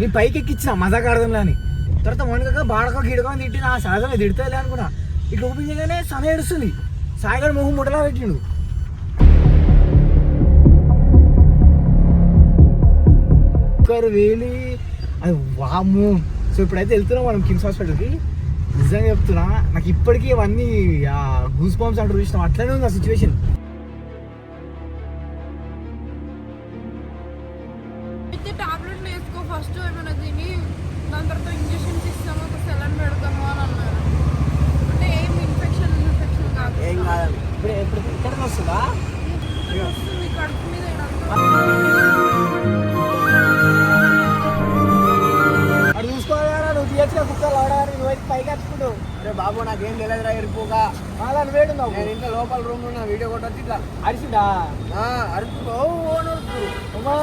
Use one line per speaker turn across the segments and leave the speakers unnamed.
నీ పైకి ఎక్కిచ్చిన మజాక్ ఆడదాంలే అని. తర్వాత వండుక బాడక గిడక అని తిట్టి నా సహజంగా తిడతాలే అనుకున్నా. ఇట్లా ఓపెన్ చేయగానే సన ఏడుస్తుంది. సాయిగాడు మొహం ముట్టలా పెట్టిండు. ఒక్కరు వేలి అది వాము సో ఇప్పుడైతే వెళ్తున్నాం మనం కిమ్స్ హాస్పిటల్కి. నిజంగా చెప్తున్నా నాకు ఇప్పటికీ అవన్నీ గూస్ బాంబ్స్ అంటూ చూసినాం. అట్లనే ఉంది ఆ సిచ్యువేషన్
నాకేం తెలియదురా ఎరుపుగా
అలా వేడు
నేను ఇంట్లో లోపల రూమ్లో వీడియో కొట్టొచ్చు ఇట్లా
అరిసిందా. అమ్మా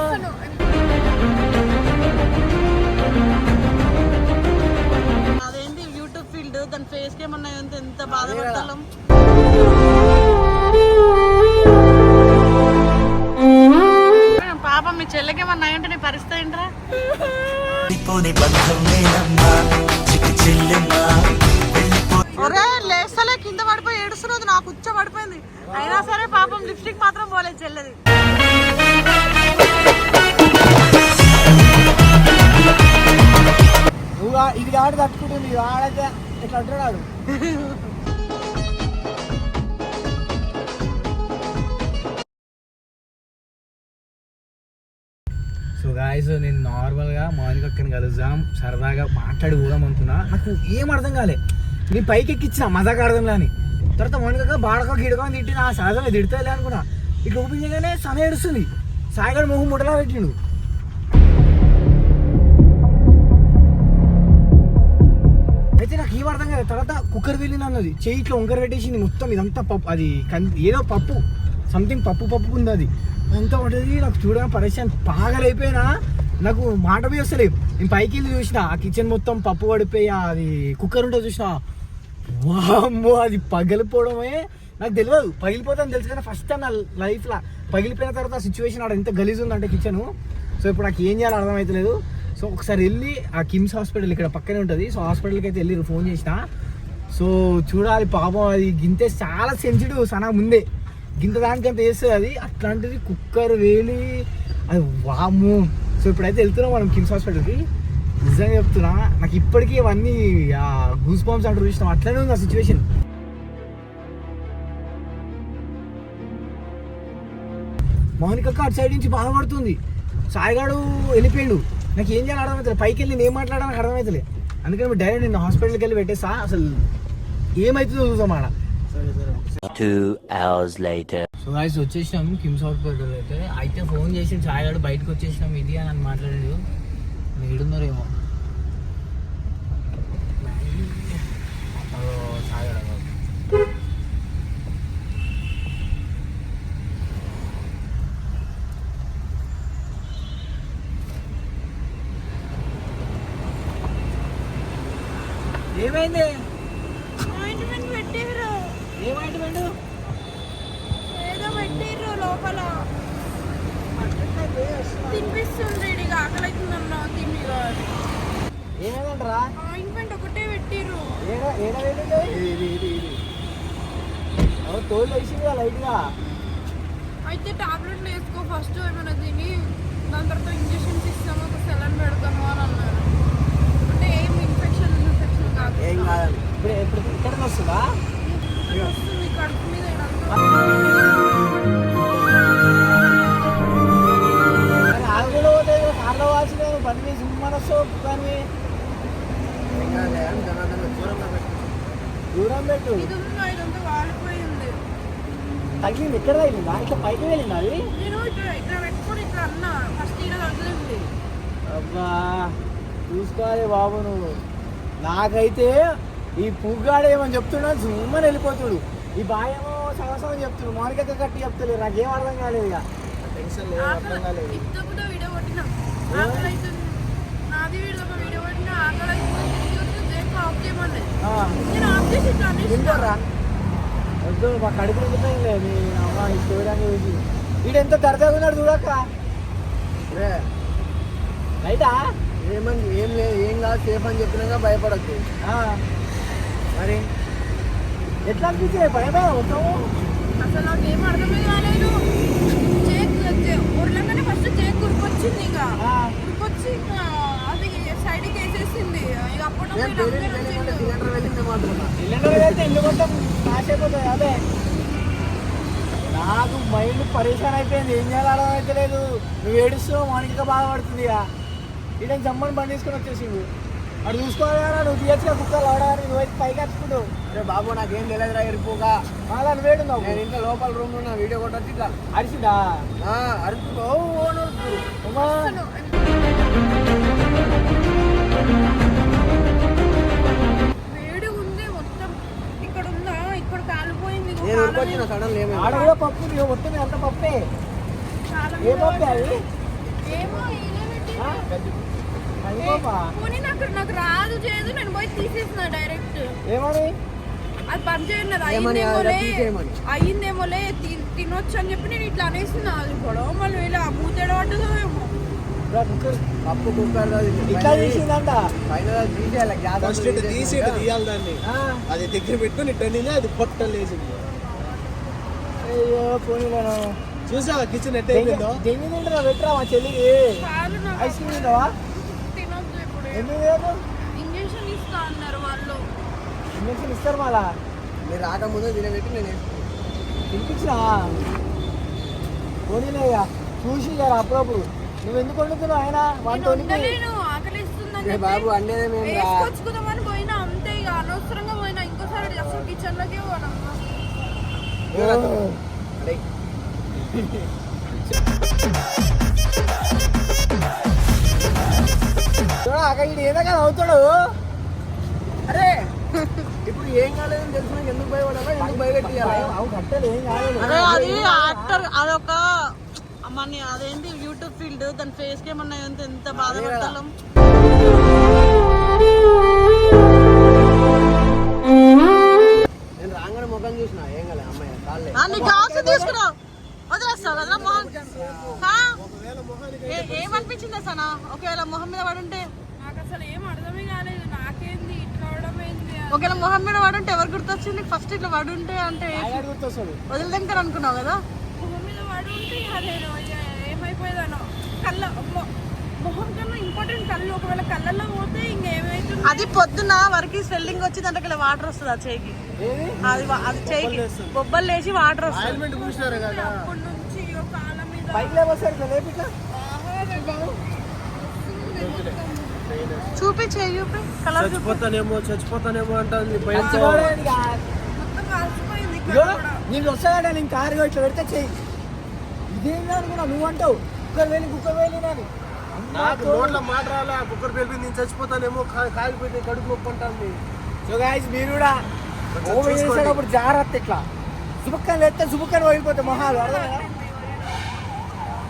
అదేంటి యూట్యూబ్ ఫీల్డ్ దాని ఫేస్కి ఏమన్నా ఎంత ఎంత బాధపడతాం పాపం మీ చెల్లెకి ఏమన్నా అంటే నీ పరిస్థితి ఏంట్రా?
పోని బంధం నేనమ్మా చిక్కి చెల్లెమ్మా.
ఒరే లేస్తలే కింద పడిపోయి ఏడుస్తున్నది నాకు ఉచ్చ పడిపోయింది. అయినా సరే పాపం లిప్స్టిక్ మాత్రం పోలేదు చెల్లెది.
ఇది ఆడి తట్టుకుంటుంది ఆడైతే ఇట్లా అంటున్నాడు సో గాయస్ నేను నార్మల్గా మార్నింగ్ అక్కని కలుద్దాం. సరదాగా మాట్లాడి పోదాం అనుకున్నా. నాకు ఏం అర్థం కాలే. నీ పైకి ఎక్కిచ్చిన మజాక్ అర్థంలో అని. తర్వాత మార్నింగ్ బాడక గిడక తిట్టిన తిట్టి నా సహజంగా తిడతలే అనుకున్నా. ఇట్లా ఓపెన్ చేయగానే సన ఏడుస్తుంది. సాయిగారు మొహం ముట్టలా పెట్టిండు. అయితే నాకు ఏం అర్థం కాదు తర్వాత కుక్కర్ వెళ్ళింది అన్నది. చేయి ఇట్లా వంకర పెట్టేసింది మొత్తం ఇదంతా పప్పు అది కన్- ఏదో పప్పు సంథింగ్ పప్పు పప్పు ఉంది అది. అంతా ఉంటుంది నాకు చూడగా పరిచయం పాగలైపోయినా నాకు మాట పోయి వస్తలేదు. నేను పైకి వెళ్ళి చూసిన ఆ కిచెన్ మొత్తం పప్పు పడిపోయి అది కుక్కర్ ఉంటుంది చూసినా. వామ్మో అది పగిలిపోవడమే. నాకు తెలియదు పగిలిపోతాను తెలుసు కానీ ఫస్ట్ టైం నా లైఫ్లో పగిలిపోయిన తర్వాత సిచ్యువేషన్ ఆడ ఎంత గలీజ్ ఉందంటే కిచెను సో ఇప్పుడు నాకు ఏం చేయాలో అర్థమవుతలేదు సో ఒకసారి వెళ్ళి ఆ కిమ్స్ హాస్పిటల్ ఇక్కడ పక్కనే ఉంటుంది. సో హాస్పిటల్కి అయితే వెళ్ళి ఫోన్ చేసిన. సో చూడాలి పాపం అది గింతే చాలా సెన్సిటివ్ సనా ముందే. గింత దానికంత వేస్తుంది అది. అట్లాంటిది కుక్కర్ వేలి. అది వాము సో ఇప్పుడైతే వెళ్తున్నాం మనం కిమ్స్ హాస్పిటల్కి. నిజంగా చెప్తున్నా నాకు ఇప్పటికీ అవన్నీ గూస్ బాంబ్స్ అంటారు చూసినాం అట్లనే ఉంది ఆ సిచ్యువేషన్ మౌనిక అటు సైడ్ నుంచి బాధపడుతుంది. సాయిగాడు వెళ్ళిపోయాడు. నాకు ఏం చేయాలి అర్థమవుతుంది పైకి వెళ్ళి నేను మాట్లాడడానికి అర్థమవుతలే అందుకని డైరెక్ట్ నేను హాస్పిటల్కి వెళ్ళి పెట్టేసా అసలు ఏమవుతుందో ఆడ
hours later.
సో గాయస్ వచ్చేసినాం కిమ్స్ హాస్పిటల్ అయితే. అయితే ఫోన్ చేసి సాయిగాడు బయటకు వచ్చేసినాం. ఇది అని మాట్లాడాడు. అదో. ఏమైంది
ఆయింట్మెంట్ పెట్టిర్రు
ఏమైంది
ఏదో పెట్టిర్రు లోపల తినిపిస్తుంది ఇక ఆకలి అవుతుందన్నా తిని
ఏమైందంటరా?
ఆయింట్మెంట్ ఒకటే పెట్టిర్రు.
తోలు వేసింది లైట్గా.
అయితే టాబ్లెట్లు వేసుకో ఫస్ట్ ఏమైనా తిని దాని తర్వాత ఇంజెక్షన్స్ ఇస్తాము ఒక సెలన్ పెడతాము అని అన్నారు. అంటే ఏం ఇన్ఫెక్షన్ ఇన్ఫెక్షన్ కాదు.
ఏం
ఇప్పుడు ఇప్పుడు ఇక్కడ వస్తుందా?
ఇక్కడ వస్తుంది కడుపు మీద
ఇట్లా పైకి వెళ్ళింది అది?
నేను ఇట్లా ఇట్లా పెట్టుకొని ఇట్లా అన్నా ఫస్ట్ ఈడ తగిలింది
అబ్బా చూసుకోవాలి బాబు నువ్వు. నాకైతే ఈ పుగ్గాడు ఏమని చెప్తున్నా జుమ్మని వెళ్ళిపోతుడు. ఈ బాయేమో సగం సగం చెప్తుడు. మానికక్క కట్టి చెప్తలేదు. నాకేం అర్థం కాలేదు ఇక.
టెన్షన్ లేదు అర్థం కాలేదు.
వద్దు మా కడుపు నిండుతాయిలే మీ అమ్మ ఈ ఉన్నాడు చూడక్క. రైటా?
ఈ ఏమని ఏం లేదు ఏం కాదు సేఫ్ అని చెప్పినాక భయపడద్దు.
ఆ, మరి? ఎట్లా అనిపించే భయమే మొత్తము
అసలు నాకు ఏం అర్థమే కాలేదు. గురికొచ్చింది ఇక. అది సైడ్కి వేసేసింది. ఇక అప్పుడు వచ్చింది.
థియేటర్ వెళ్ళిందే
నాకు మైండ్ పరేషాన్ అయిపోయింది ఏం చేయాలో అయితే లేదు. నువ్వు ఏడుస్తున్నావు మానిక బాధపడుతుంది ఇక. ఇదే జమ్మని బండి తీసుకొని వచ్చేసిండు. అటు చూసుకోవాలి కదా నువ్వు తీయచ్చుగా కుక్కలు ఆడాలి నువ్వు అయితే పైకి వచ్చుకుంటావు
అరే బాబు నాకేం తెలియదురా ఎరిపోగా
మళ్ళీ వేడు
నేను ఇంట్లో లోపల రూమ్లో నా వీడియో కొట్టచ్చు ఇట్లా. నేను ఉరికొచ్చిన
మీద-
సడన్ లేమే
ఆడ కూడా పప్పు మొత్తం అంత పప్పే. ఏ పప్పే అది?
ఏమో పోనీ నాకు నాకు రాదు చేయదు నేను పోయి తీసేసిన డైరెక్ట్
ఏమని?
అది పని చేయన్నది అయ్యిందేమోలే. అయ్యిందేమోలే తినొచ్చు అని చెప్పి నేను ఇట్లా అనేసిన అది గొడవ మళ్ళీ ఆ మూతేడ పడ్డదో ఏమో.
ఫస్ట్ తీసి తీయాలి దాన్ని. అది దగ్గర పెట్టుకుని అది పొట్ట లేచింది.
అయ్యో
చూసావా కిచెన్ ఎట్ అయిపోయిందో?
పెట్టరా మా చెల్లికి?
నాకు
ఐస్ క్రీమ్ తింటావా
తినొద్దు ఇప్పుడు.
ఎందుకు లేదు
ఇంజక్షన్ ఇస్తా అన్నారు వాళ్ళు.
ఇంజక్షన్ ఇస్తారు మళ్ళా?
మీరు రాకముందు తినబెట్టి నేను
తినిపించినా పోనీలే ఇక. చూసి ఇక అప్పుడప్పుడు. నువ్వు ఎందుకు వండుతున్నావు ఆయన?
నేను
వంట
బాబు అండేదే మేము రా.
వేసుకొచ్చుకుందామని పోయినా అంతే ఇక. అనవసరంగా పోయినా. ఇంకోసారి అసలు కిచెన్లోకి పోవడం
అరే.
ఏదైనా అవుతాడు.
అరే ఇప్పుడు ఏం కాలేదని తెలిసిన ఎందుకు భయపడాలా ఎందుకు భయపెట్టియాలా?
అవు కట్టలు ఏం కాలేదు.
అరే అది యాక్టర్ అదొక మన అదేంటి యూట్యూబ్ ఫీల్డ్ దాని ఫేస్కి ఏమన్నా ఎంత బాధపడతాం
నేను రాగానే ముఖం చూసిన ఏం కాలే అమ్మాయి
గ్లాస్ తీసుకురావు వదిలేస్తావు కదా మొహం ఆ? ఏ- ఏమనిపించింది సనా ఒకవేళ మొహం మీద పడుంటే?
నాకు అసలు ఏం అర్థమే కాలేదు. నాకేంది? ఇట్లా అవడం ఏంది.
ఒకవేళ మొహం మీద పడుంటే ఎవరు గుర్తొచ్చింది? ఫస్ట్ ఇట్లా పడుంటే అంటే వదిలిదంకర్ అనుకున్నావు కదా?
మొహం మీద పడి ఉంటే ఇక నేను ఇక ఏమైపోయేదానో. కళ్ళ మొహం కన్నా ఇంపార్టెంట్ కళ్ళు. ఒకవేళ కళ్ళల్లో పోతే ఇంకేమైతుంది?
అది పొద్దున వరకు స్వెల్లింగ్ వచ్చి దాంట్లో వాటర్ వస్తుంది ఆ చేయికి.
ఏది?
అది అది చేయికి బొబ్బలు లేచి వాటర్ వస్తుంది
ఆయిల్మెంట్ పూసినారు కదా
అప్పటి నుంచి ఇక
చూపించే చూపి. కలర్ చూపి.
చచ్చిపోతానేమో చచ్చిపోతానేమో అంటుంది.
నీకు వస్తాడా నేను కారు ఇట్లా పెడితే చెయ్యి. ఇదేంటి అనుకున్నా నువ్వు అంటావు. కుక్కర్ వెళ్ళి కుక్కర్ వెళ్ళి నాని
నాకు నోట్ల మాట రాలే కుక్కర్ పేలిపి నేను చచ్చిపోతానేమో కా- కాలిపోతే కడుపు నొప్పి అంటుంది.
సో గాయస్ మీరు కూడా
చూసుకోండి.
చేసేటప్పుడు జాగ్రత్త ఇట్లా. సుబుక్కని లేస్తే సుబుక్కని పోయిపోతే మొహాలు అర్థమైనా ఓ మొత్తం మీరు అంటారు ఇట్లా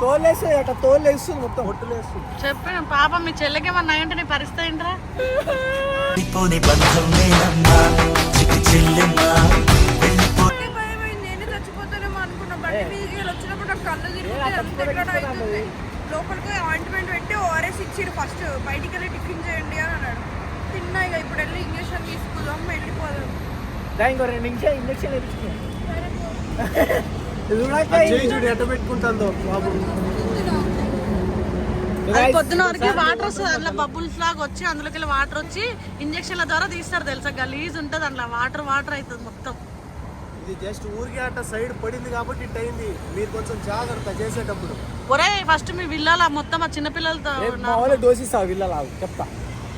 తోలేస్తుంది అట్లా తోలు వేస్తుంది మొత్తం.
పొట్టులేస్తుంది.
చెప్పిన పాపం మీ చెల్లెకి ఏమన్నా అంటే నీ పరిస్థితి ఏంట్రా?
లోపలికి ఆయింట్మెంట్ పెట్టి ఓఆర్ఎస్ ఇచ్చిరు ఫస్ట్ బయటికి వెళ్ళి టిఫిన్ చేయండి అని అన్నాడు. తిన్నా ఇక ఇప్పుడు వెళ్ళి ఇంజక్షన్ తీసుకుందాం వెళ్ళిపోదాం.
రెండు నిమిషాలు ఇంజక్షన్ వేయించుకున్నాం
చేయి చూడు ఎట్ట పెట్టుకుంటుందో బాబు.
అది పొద్దున వరకు వాటర్ వస్తుంది అందులో బబుల్స్ లాగా వచ్చి అందులోకి వెళ్ళి వాటర్ వచ్చి ఇంజక్షన్ల ద్వారా తీస్తారు తెలుసా? గలీజ్ ఉంటుంది అందులో వాటర్ వాటర్ అవుతుంది మొత్తం.
ఇది జస్ట్ ఊరికే అట్ట సైడ్ పడింది కాబట్టి ఇట్ అయింది. మీరు కొంచెం జాగ్రత్త చేసేటప్పుడు.
ఒరే ఫస్ట్ మీ విల్లాల మొత్తం ఆ చిన్నపిల్లలతో
మా వాళ్ళు డోస్ ఇస్తావు వీళ్ళలాగు చెప్తా.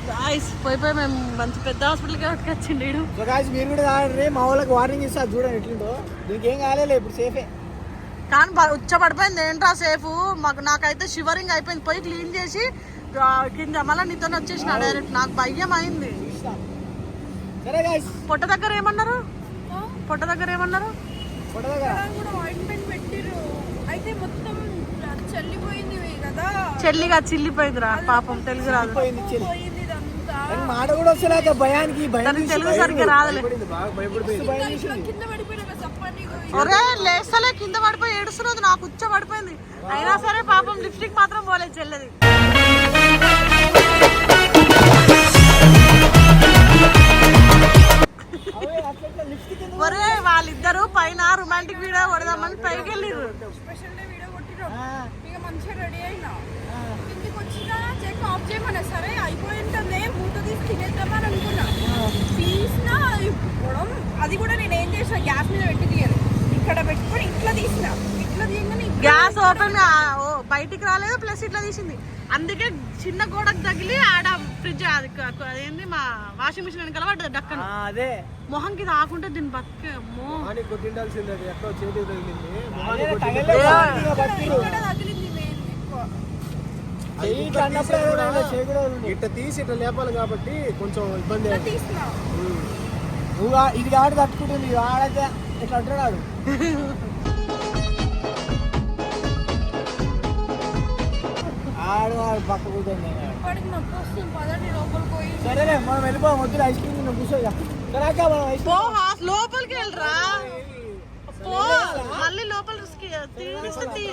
గాయ్స్ పోయి పోయి మేము మంచి పెద్ద హాస్పిటల్కి పట్టుకొచ్చిండు ఈడు
సో గాయస్ మీరు కూడా తాగండి. మా వాళ్ళకి వార్నింగ్ ఇస్తారు చూడండి ఎట్లుందో. దీనికి ఏం కాలేదు ఇప్పుడు సేఫే
కానీ ఉచ్చ పడిపోయింది ఏంట్రా సేఫ్ మాకు నాకైతే షివరింగ్ అయిపోయింది. పోయి క్లీన్ చేసి కింద మళ్ళీ నీతో వచ్చేసిన డైరెక్ట్ నాకు భయం అయింది.
సరే గాయస్
పొట్ట దగ్గర ఏమన్నారు? పొట్ట దగ్గర ఏమన్నారు?
ఫోటో దగ్గర.
ఇక్కడ కూడా ఆయింట్మెంట్ పెట్టిరు అయితే మొత్తం చల్లిపోయింది కదా.
చెల్లిగా చిల్లిపోయిందిరా పాపం తెలుగు రాదు.
మాట కూడా వస్తలేక భయానికి
తెలుగు సరిగ్గా రాదులే. ఒరే లేస్తలే కింద పడిపోయి ఏడుస్తున్నది నాకు ఉచ్చ పడిపోయింది. అయినా సరే పాపం లిప్స్టిక్ మాత్రం పోలేదు చెల్లది. ఒరే వాళ్ళిద్దరు పైన రొమాంటిక్ వీడియో కొడదామని పైకి వెళ్ళిర్రు
మంచిగా రెడీ అయినా. వచ్చినా చెక్ ఆఫ్ చేయమన్నా సరే అయిపోయి ఉంటుంది మూత తీసి తినేద్దామని అనుకున్నా తీసిన అది కూడా నేను ఏం చేసిన గ్యాస్ మీద పెట్టి తీయదు ఇక్కడ పెట్టుకొని ఇట్లా తీసిన. ఇట్లా తీయగానే
గ్యాస్ ఓపెన్ బయటికి రాలేదు ప్లస్ ఇట్లా తీసింది. అందుకే చిన్న గోడకు తగిలి ఆడ ఫ్రిడ్జ్ అది అదేంది మా వాషింగ్ మిషన్ వెనకాల పడ్డది డక్కన.
ఆ, అదే.
మొహంకి రాకుంటే దీని బతికే.
ఇట్లా తీసి ఇట్లా లేపాలి కాబట్టి కొంచెం ఇబ్బంది
ఇట్లా
అయింది.
తీసిన
ఉమ్.
నువ్వు ఇది ఆడు తట్టుకుంటుంది ఆడైతే ఇట్లా అంటాడు ఆడు? ఆడు పక్క కూర్చొని
లోపలికి
సరేలే మనం వెళ్ళిపోదాం వద్దు ఐస్ క్రీమ్ తిన్నాం కూర్చో ఇక. సరే అక్క మనం ఐస్
పో హాస్ లోపలికి వెళ్ళరా? మళ్ళీ లోపల తీస్తే తీ